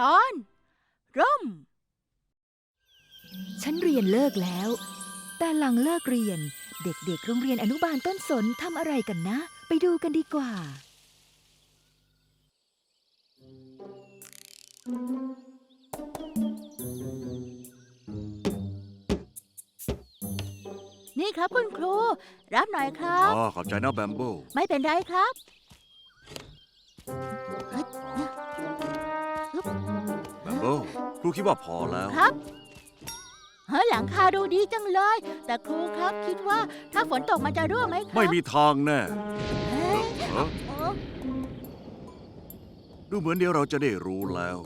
ตอน ร่ม ฉันเรียนเลิกแล้ว แต่หลังเลิกเรียน เด็กๆ โรงเรียนอนุบาลต้นสนทำอะไรกันนะ ไปดูกันดีกว่า นี่ครับคุณครู รับหน่อยครับ อ๋อขอบใจนะแบมโบ ไม่เป็นไรครับแบม โบครูคิดว่าพอแล้ว ครับเฮ้ยหลังคาดูดีจังเลย แต่ครูครับคิดว่าถ้าฝนตกมันจะรั่วไหมครับไม่มีทางแน่ เฮ้ยเอ้อเอ้อดูเหมือนเดี๋ยวเราจะได้รู้แล้ว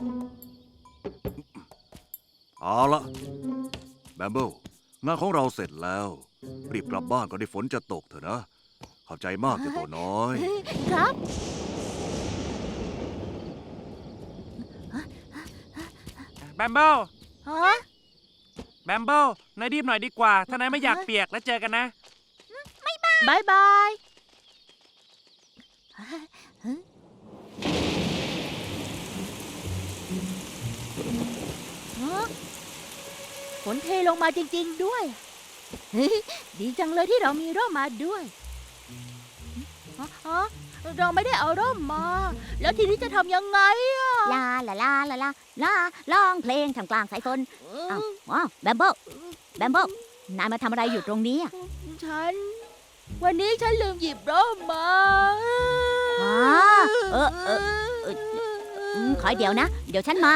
เอาละแบมโบงานของเราเสร็จแล้ว รีบกลับบ้านก่อนที่ฝนจะตกเถอะนะ ขอบใจมากเจ้าตัวน้อยครับ แบมเบิลฮะแบมเบิลนายรีบหน่อยดีกว่า ถ้านายไม่อยากเปียกแล้วเจอกันนะ บายบายฮะฝนเทลงมาจริง ๆ ด้วยเฮ้ยดีจังเลยที่เรามีร่มมาด้วยฮะฮะ เราไม่ได้เอาร่มมา แล้วทีนี้จะทำยังไงอะลาลาลาลาลาลาร้องเพลงทำกลางสายฝนอ้าวว้าวแบมเบิลแบมเบิลนายมาทำอะไรอยู่ตรงนี้อะฉัน วันนี้ฉันลืมหยิบร่มมาอ๋อเออเออเอออืมขอเดี๋ยวนะ เดี๋ยวฉันมา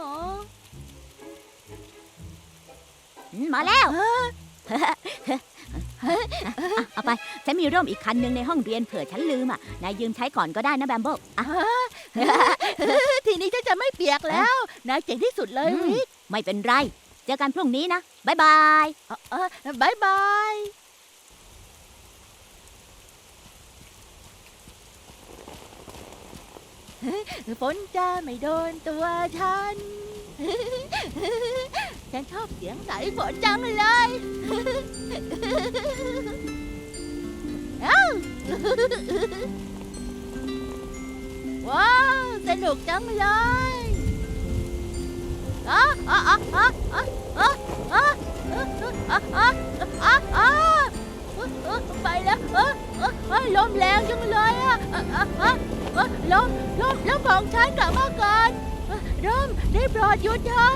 อ๋ออืมมาแล้ว เอาไป ฉันมีร่มอีกคันหนึ่งในห้องเรียนเผื่อฉันลืมอะ นายยืมใช้ก่อนก็ได้นะแบมเบิลอะทีนี้ฉันจะไม่เปียกแล้ว นายเจ๋งที่สุดเลยอืมวิกไม่เป็นไร เจอกันพรุ่งนี้นะบ๊ายบายเออเออบายบายฝนจะไม่โดนตัวฉัน ฉันชอบเสียงสายฝนจังเลยเอ้า ว้าวสนุกจังเลยอ๋ออ๋ออ๋ออ๋ออ๋ออ๋ออ๋ออ๋ออ๋ออ๋อไปแล้วเออเออเอลมแรงจังเลยอะเออเออเออเอลมลมลมของฉันกลับมาก่อนลมได้โปรดหยุดเถอะ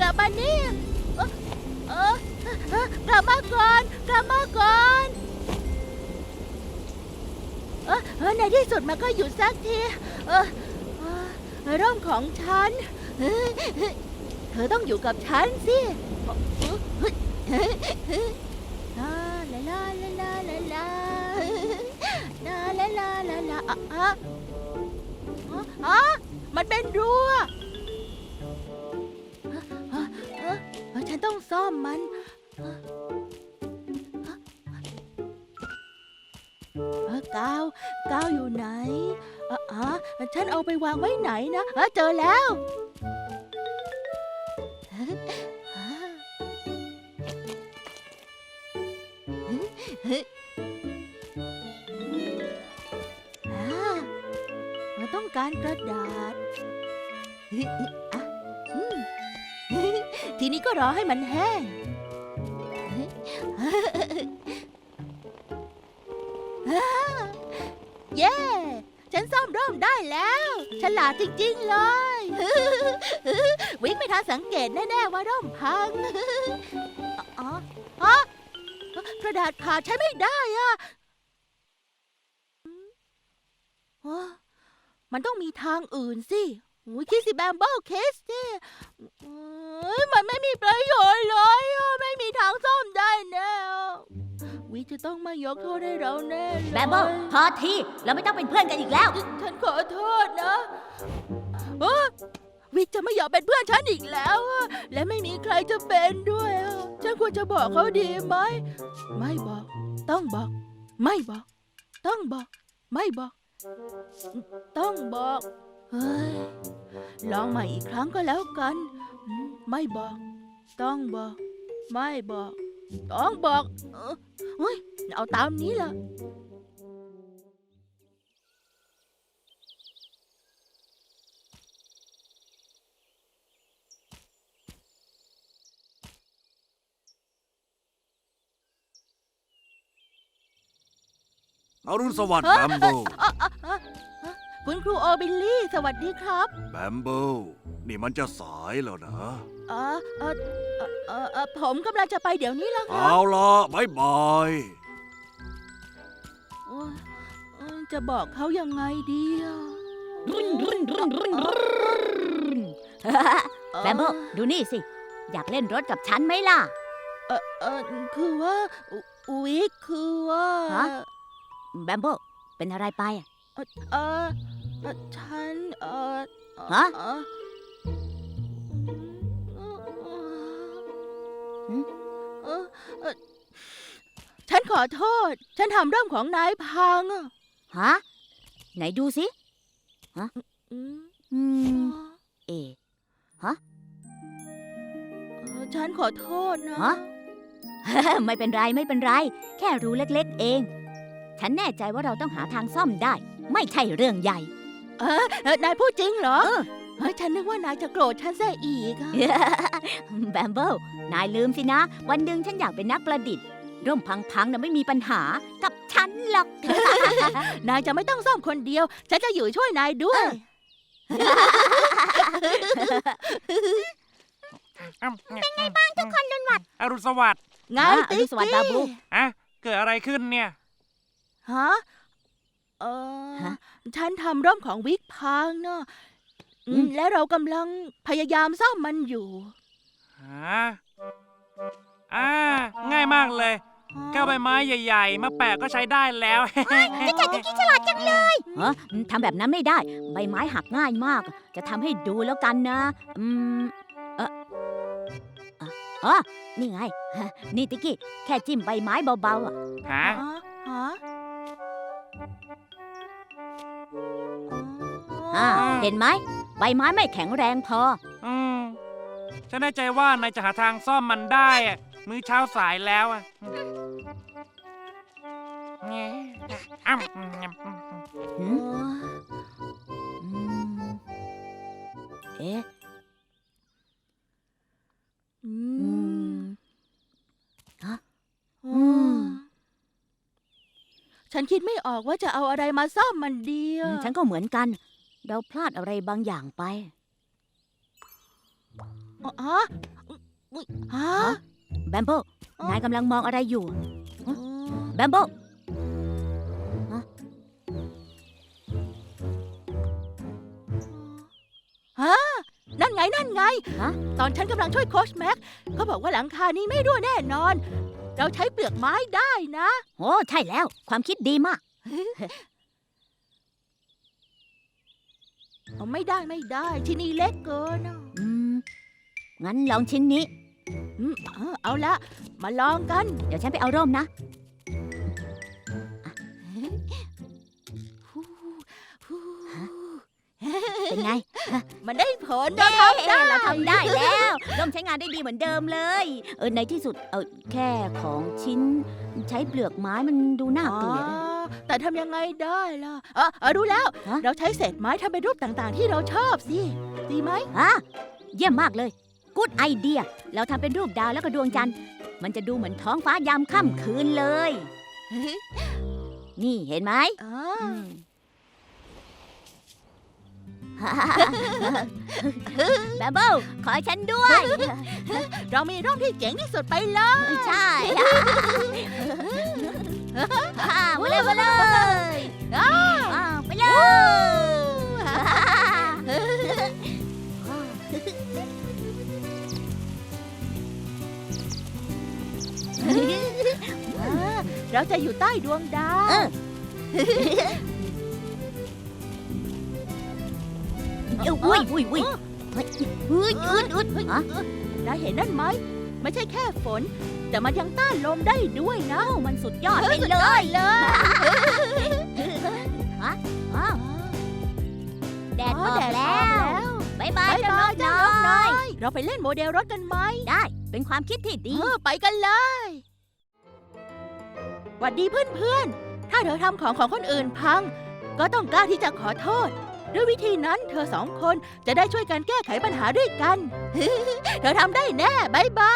กลับมานี่เออกลับมาก่อนกลับมาก่อน ในที่สุดมันก็หยุดสักที เออเออร่มของฉัน เธอต้องอยู่กับฉันสิลาลาลาลาลาลาลาลาลาลาลาลาอะอะอะอะมันเป็นรั้วอะอะอะอะฉันต้องซ่อมมัน ก้าวก้าวอยู่ไหนอ๋อฉันเอาไปวางไว้ไหนนะเจอแล้วอ่าเราต้องการกระดาษ ทีนี้ก็รอให้มันแห้งอ่า เย้ฉันซ่อมร่มได้แล้ว ฉลาดจริง ๆ เลย วิกไม่ทันสังเกตแน่ ๆ ว่าร่มพัง อ๋ออ๋อกระดาษขาดใช้ไม่ได้อะอมันต้องมีทางอื่นสิคิดสิแบมเบิลเคสสิมันไม่มีประโยชน์เลย ไม่มีทางซ่อมได้แน่ จะต้องมายกโทษให้เราแน่เลยแบมเบิลพอทีเราไม่ต้องเป็นเพื่อนกันอีกแล้ว ฉันขอโทษนะเอ้อวิกจะไม่อยากเป็นเพื่อนฉันอีกแล้วอะและไม่มีใครจะเป็นด้วยอะฉันควรจะบอกเขาดีไหม ไม่บอก ต้องบอก ไม่บอก ต้องบอก ไม่บอก ต้องบอกเฮ้ยลองใหม่อีกครั้งก็แล้วกันอืมไม่บอก ต้องบอก ไม่บอก ต้องบอกเฮ้ยเอาตามนี้เหรออรุณสวัสดิ์แบมโบคุณครูโอบิลลี่ สวัสดีครับ แบมโบนี่มันจะสายแล้วนะ เออเออเอ่อเอ่อเอ่อผมกำลังจะไปเดี๋ยวนี้แล้วครัเอาบละบายบาย โอ้ยเอ่อจะบอกเขายังไงดีอะรุนรุนรุนรุนรุนแบมโบดูนี่สิ อยากเล่นรถกับฉันไหมล่ะ เออเออคือว่าอุวิกคือว่าฮะ แบมโบเป็นอะไรไปอะ เออเออเอ่อฉันเออเอ่อฮะ เอ่อ เออเอ่อฉันขอโทษ ฉันทำร่มของนายพังอะฮะ ไหนดูสิ อืมอืม เอเออฉันขอโทษนะ ฮะ ไม่เป็นไรไม่เป็นไร แค่รู้เล็กๆ เอง ฉันแน่ใจว่าเราต้องหาทางซ่อมได้ ไม่ใช่เรื่องใหญ่ เออเออนายพูดจริงเหรอ เออเฮ้ยฉันนึกว่านายจะโกรธฉันซะอีกอะแบมเบิลนายลืมสินะ วันหนึ่งฉันอยากเป็นนักประดิษฐ์ร่มพังๆนะไม่มีปัญหากับฉันหรอก นายจะไม่ต้องซ่อมคนเดียว ฉันจะอยู่ช่วยนายด้วย เป็นไงบ้างทุกคนลุนวัดอรุณสวัสดิ์ไงอะอรุติ๊ณสวัสดิ์บาบูอะเกิดอะไรขึ้นเนี่ย ฮะเออฮะ ฉันทำร่มของวิกพังเนาะ อืมอืม และเรากำลังพยายามซ่อมมันอยู่ฮะอ่า ง่ายมากเลย แก้วใบไม้ใหญ่ ๆ มาแปะก็ใช้ได้แล้ว จะจัดกิ๊กฉลาดจังเลยเฮ้ทำแบบนั้นไม่ได้ ใบไม้หักง่ายมาก จะทำให้ดูแล้วกันนะ อืม เอออะอ๋อนี่ไงนี่ติกกี้แค่จิ้มใบไม้เบาๆอะฮะ ฮะฮะอ่าเห็นไหม ใบไม้ไม่แข็งแรงพอ อืมฉันแน่ใจว่านายจะหาทางซ่อมมันได้อะมื้อเช้าสายแล้วอะอ้ำหืโอ้มอืมเอ๊ะอือืมม อืม ฉันคิดไม่ออกว่าจะเอาอะไรมาซ่อมมันดีอะฉันก็เหมือนกัน เราพลาดอะไรบางอย่างไปอ๋อฮะอุ๊ยฮะแบมโบอ๋อนายกำลังมองอะไรอยู่อ๋อแบมโบฮะนั่นไงนั่นไง ฮะ ตอนฉันกำลังช่วยโคชแม็กเขาบอกว่าหลังคานี้ไม่รั่วแน่นอน เราใช้เปลือกไม้ได้นะ โอ้ใช่แล้ว ความคิดดีมาก เอาไม่ได้ไม่ได้ ที่นี่เล็กเกินอะอืม งั้นลองชิ้นนี้ อืมเออเอาละ มาลองกัน เดี๋ยวฉันไปเอาร่มนะเป็นไงมันได้ผลเราทำได้เราทำได้แล้ว ร่มใช้งานได้ดีเหมือนเดิมเลย เออในที่สุด เออแค่ของชิ้น ใช้เปลือกไม้มันดูน่าอ๋อเกลียดอะ แต่ทำยังไงได้ล่ะเออเออรู้แล้ว ฮะ เราใช้เศษไม้ทำเป็นรูปต่างๆ ที่เราชอบสิ ดีไหมฮะเยี่ยมมากเลยกูดไอเดีย เราทำเป็นรูปดาวแล้วก็ดวงจันทร์ มันจะดูเหมือนท้องฟ้ายามค่ำคืนเลย นี่เห็นไหมอ๋ออืม แบมเบิลขอให้ฉันด้วย เรามีร่องที่เจ๋งที่สุดไปเลย ใช่ อ่ามาเลยมาเลยอ้าวอ่าไปเลยอ่าเราจะอยู่ใต้ดวงดาว เออเอ้ยอุ้ยอุ้ยอุ้ยเฮ้ยอุ้ยอึดอึดฮะ นายเห็นนั่นไหมไม่ใช่แค่ฝน แต่มันยังต้านลมได้ด้วยนะเอ้ามันสุดยอดไปเลยเลยฮะอ้าวแดดออกแดดแล้ววบายบายบายเจ้าบายนเจ้ากนกน้น้ออยยเราไปเล่นโมเดลรถกันไหม ได้ เป็นความคิดที่ดี เออ ไปกันเลยหวัดดีเพื่อนๆ ถ้าเธอทำของของคนอื่นพัง ก็ต้องกล้าที่จะขอโทษ ด้วยวิธีนั้นเธอสองคนจะได้ช่วยกันแก้ไขปัญหาด้วยกัน เธอทำได้แน่บายบาย